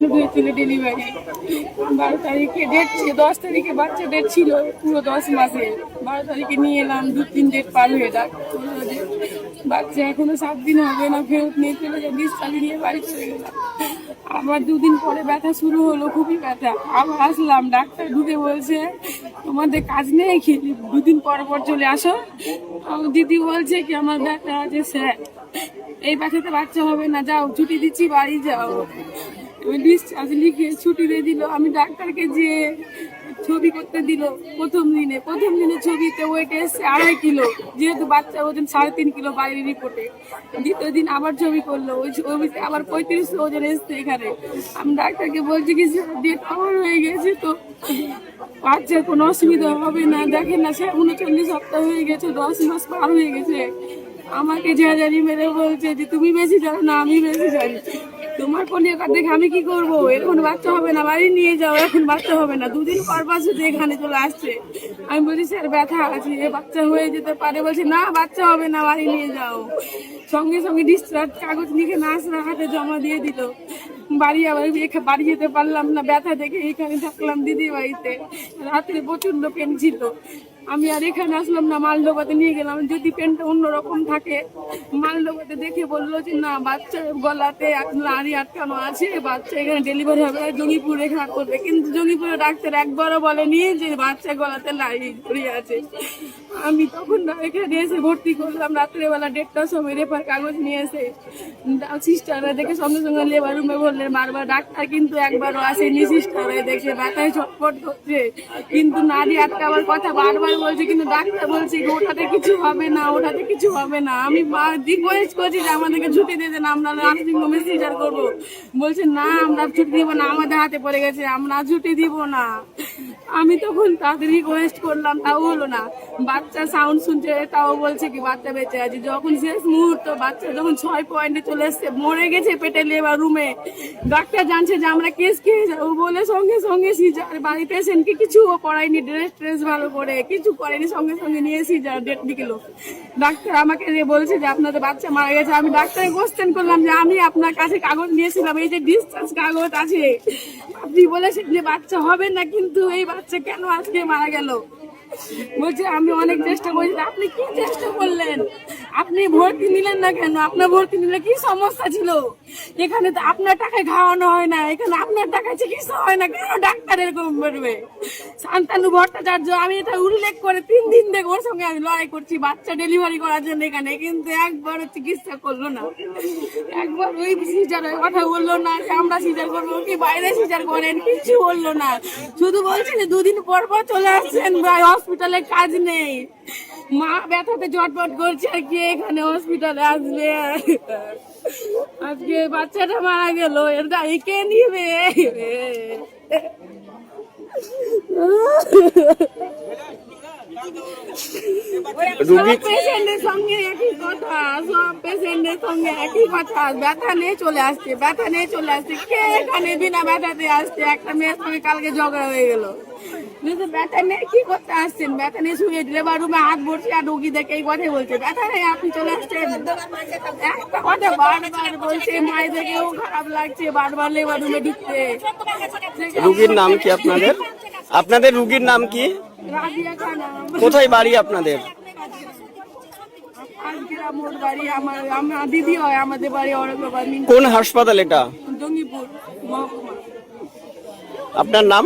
হয়েছিল ডেলিভারি বারো তারিখে ডেট দশ তারিখে বাচ্চা ডেট ছিল, পুরো দশ মাসে। বারো তারিখে নিয়ে এলাম, দু তিন ডেট পার হয়ে বলল বাচ্চা এখনও সাত দিন হবে না, ফেরত নিয়ে চলে যায় ডিসচার্জ নিয়ে বাড়ি চলে গেলাম। আবার দুদিন পরে ব্যথা শুরু হলো, খুবই ব্যথা। আবার আসলাম, ডাক্তার ঢুকে বলছে, তোমাদের কাজ নেই কি? দুদিন পর পর চলে আসো। দিদি বলছে কি, আমার ব্যথা আছে, স্যার। এই ব্যথাতে বাচ্চা হবে না, যাও, ছুটি দিচ্ছি, বাড়ি যাও। ডিসচার্জ লিখে ছুটি দিয়ে দিল। আমি ডাক্তারকে যে ছবি করতে দিল, প্রথম দিনে প্রথম দিনে ছবিতে ওয়েট এসছে আড়াই কিলো। যেহেতু বাচ্চা ওজন সাড়ে তিন কিলো বাইরে রিপোর্টে দ্বিতীয় দিন আবার ছবি করল, ওই ছবিতে আবার পঁয়ত্রিশ ওজন এসছে এখানে। আমি ডাক্তারকে বলছি কি ডেট পাওয়ার হয়ে গেছে তো। বাচ্চার কোনো অসুবিধা হবে না। দেখেন না সে উনচল্লিশ সপ্তাহ হয়ে গেছে, দশ মাস পার হয়ে গেছে। আমাকে ঝাঁঝারি মেরে বলছে যে, তুমি বেশি জানো না, আমি বেশি জানি। তোমার পনেরোটা দেখে আমি কি করব? এখন বাচ্চা হবে না, বাড়ি নিয়ে যাও, এখন বাচ্চা হবে না। দুদিন পর শুধু এখানে চলে আসছে। আমি বলছি, স্যার, ব্যথা আছে বাচ্চা হয়ে যেতে পারে। বলছে, না, বাচ্চা হবে না, বাড়ি নিয়ে যাও। সঙ্গে সঙ্গে ডিসচার্জ কাগজ লিখে নার্সরা হাতে জমা দিয়ে দিল। বাড়ি আবার বাড়ি যেতে পারলাম না, ব্যথা দেখে এখানে থাকলাম দিদি বাড়িতে। রাত্রে প্রচণ্ড পেন ছিল। আমি আর এখানে আসলাম না মালডোবাতে নিয়ে গেলাম। যদি পেনটা অন্যরকম থাকে মালডোবাতে দেখে বলল যে, না, বাচ্চার গলাতে নাড়ি আটকানো আছে, বাচ্চা এখানে ডেলিভারি হবে। জঙ্গিপুর রেখা করবে। কিন্তু জঙ্গিপুরে ডাক্তার একবারও বলেনি যে, বাচ্চা গলাতে নাড়ি পড়ে আছে। আমি তখন না, এখানে এসে ভর্তি করলাম। রাত্রেবেলা দেড়টার সময় রেফার কাগজ নিয়ে এসে সিস্টাররা দেখে সঙ্গে সঙ্গে লেবার রুমে বললেন বারবার ডাক্তার কিন্তু একবারও আসেনি সিস্টাররা দেখে। ব্যথায় ছটফট করছে। কিন্তু নারী আটকাবার কথা বারবার বলছে, কিন্তু ডাক্তার বলছে ওটাতে কিছু হবে না, ওটাতে কিছু হবে না। আমি রিকোয়েস্ট করছি যে আমাদেরকে ছুটি দিয়ে দেন, আমরা নার্সিং হোমে সিজার করব। বলছে, না, আমরা ছুটি দিব না, আমাদের হাতে পড়ে গেছে, আমরা ছুটি দিব না। আমি তখন তাদের রিকোয়েস্ট করলাম তাও হলো না। বাচ্চা সাউন্ড শুনছে, তাও বলছে কি, বাচ্চা বেঁচে আছে। যখন শেষ মুহূর্ত, বাচ্চা যখন ছয় পয়েন্টে চলে এসছে, মরে গেছে পেটে লেবার রুমে ডাক্তার জানছে যে আমরা কেস খেয়ে যাব বলে, সঙ্গে সঙ্গে সিজার বাড়ি পেশেন্টকে কিছু করায়নি ড্রেস ট্রেস ভালো করে, কিছু করেনি, সঙ্গে সঙ্গে নিয়ে সিজার ডেট নিকেলো। ডাক্তার আমাকে বলছে যে, আপনাদের বাচ্চা মারা গেছে। আমি ডাক্তারকে কোশ্চেন করলাম যে, আমি আপনার কাছে কাগজ নিয়েছিলাম, এই যে ডিসচার্জ কাগজ আছে। আপনি বলেছেন যে, বাচ্চা হবে না কিন্তু এই বাচ্চা কেন আজকে মারা গেল? বলছে, আমি অনেক চেষ্টা করেছি। আপনি কি চেষ্টা করলেন? আপনি ভর্তি নিলেন না কেন? আপনার ভর্তি নিলে কি সমস্যা ছিল? এখানে তো আপনার টাকায় খাওয়ানো হয় না, এখানে আপনার টাকায় চিকিৎসা হয় না, কেন ডাক্তার এরকম করবে? শান্তানু ভট্টাচার্য, আমি এটা উল্লেখ করে তিন দিন থেকে ওর সঙ্গে আমি লড়াই করছি, বাচ্চা ডেলিভারি করার জন্য এখানে, কিন্তু একবারও চিকিৎসা করল না। একবার ওই সিজারের কথা বলল না যে আমরা সিজার করব কি বাইরে সিজার করেন কিছু বলল না। শুধু বলছে যে দুদিন পর পর চলে আসছেন হসপিটালে কাজ নেই। মা ব্যথাতে জটপট করছে আর কি এখানে হসপিটালে আসবে? আজকে বাচ্চাটা মারা গেল এর দায়ী কে নিবে? সব পেশেন্টের সঙ্গে সব পেশেন্টের সঙ্গে একই কথা ব্যথা নিয়ে চলে আসছে ব্যথা নিয়ে চলে আসছে। কে এখানে বিনা ব্যথাতে আসছে? একটা মেয়ের সঙ্গে কালকে ঝগড়া হয়ে গেল। কিন্তু ব্যথা নিয়ে কি করতে আসছেন? ব্যথা নিয়ে শুয়ে লেবার রুমে হাত ভরছি আর রুগী দেখে এই কথাই বলছে ব্যথা নেই আপনি চলে আসছেন? একটা কথা বারবার বলছে মায়ের দেখেও খারাপ লাগছে বারবার লেবার রুমে ঢুকতে রুগীর নাম কি আপনাদের? আপনাদের রুগীর নাম কি? কোথায় বাড়ি আপনাদের? বাড়ি আমার আমার দিদি হয় আমাদের বাড়ি অরঙ্গাবাদ কোন হাসপাতাল এটা? জঙ্গিপুর মহকুমা। আপনার নাম?